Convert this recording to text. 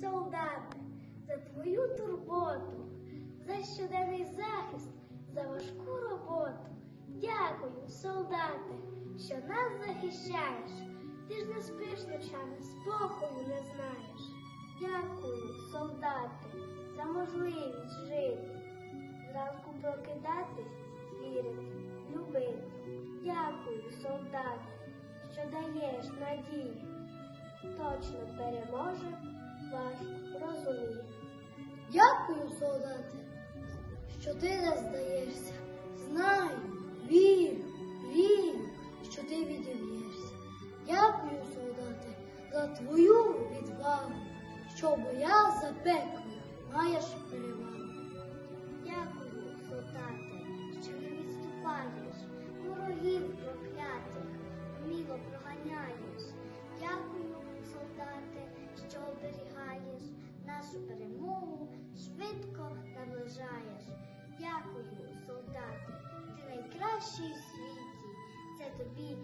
солдати, за твою турботу, за щоденний захист, за важку роботу. Дякую, солдати, що нас захищаєш. Ти ж не спиш ночами, спокою не знаєш. Дякую, солдати, за можливість жити. Зранку прокидатись, вірити, любити. Дякую, солдати, що даєш надію. Точно переможе, важко розуміє. Дякую, солдати, що ти не здаєшся. Знаю, вірю, вірю, що ти відіб'єшся. Дякую, солдати, за твою відвагу, що боя за пекло маєш перевагу. Дякую, солдати, що не відступаєш, ворогів проклятих, вміло проганяєш. Наближаєш. Дякую, солдати, ти найкращий у світі. Це тобі